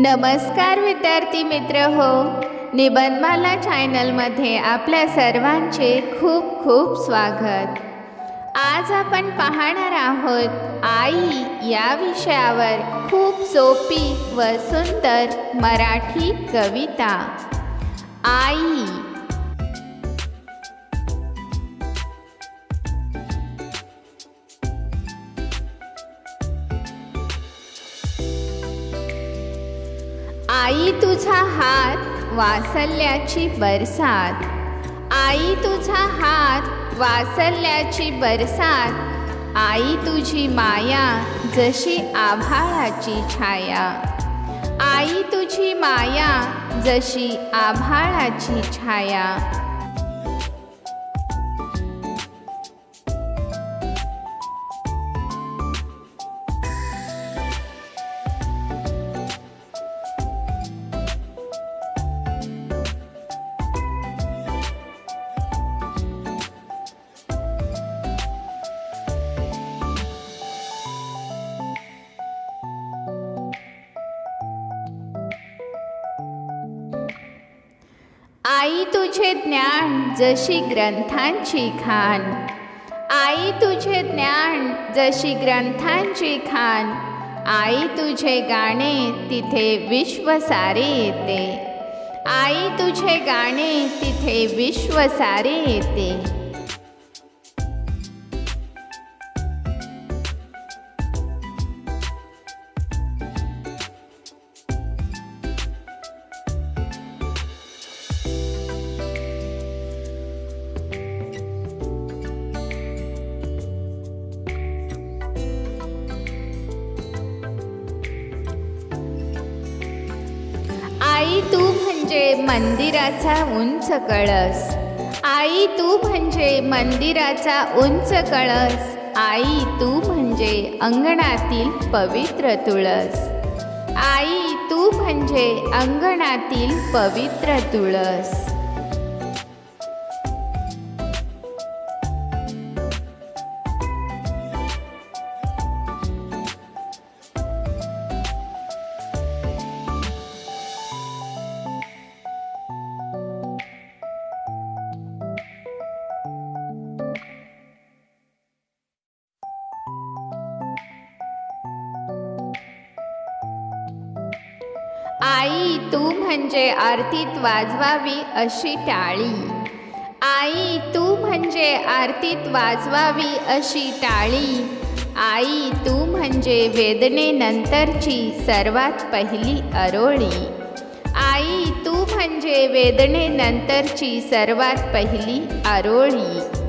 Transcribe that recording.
नमस्कार विद्यार्थी मित्र हो. निबंधमाला चॅनलमध्ये आपल्या सर्वांचे खूप खूप स्वागत. आज आपण पाहणार आहोत आई या विषयावर खूप सोपी व सुंदर मराठी कविता. आई आई तुझा हात वासल्याची बरसात. आई तुझा हात वासल्याची बरसात. आई तुझी माया जशी आभाळाची छाया. आई तुझी माया जशी आभाळाची छाया. आई तुझे ज्ञान जशी ग्रंथांची खान. आई तुझे ज्ञान जशी ग्रंथांची खान. आई तुझे गाणे तिथे विश्व सारे येते. आई तुझे गाणे तिथे विश्व सारे येते. आई तू म्हणजे मंदिराचा उंच कळस. आई तू म्हणजे मंदिराचा उंच कळस. आई तू म्हणजे अंगणातील पवित्र तुळस. आई तू म्हणजे अंगणातील पवित्र तुळस. आई तू म्हणजे आरतीत वाजवावी अशी टाळी. आई तू म्हणजे आरतीत वाजवावी अशी टाळी. आई तू म्हणजे वेदनेनंतरची सर्वात पहिली अरोळी. आई तू म्हणजे वेदनेनंतरची सर्वात पहिली आरोळी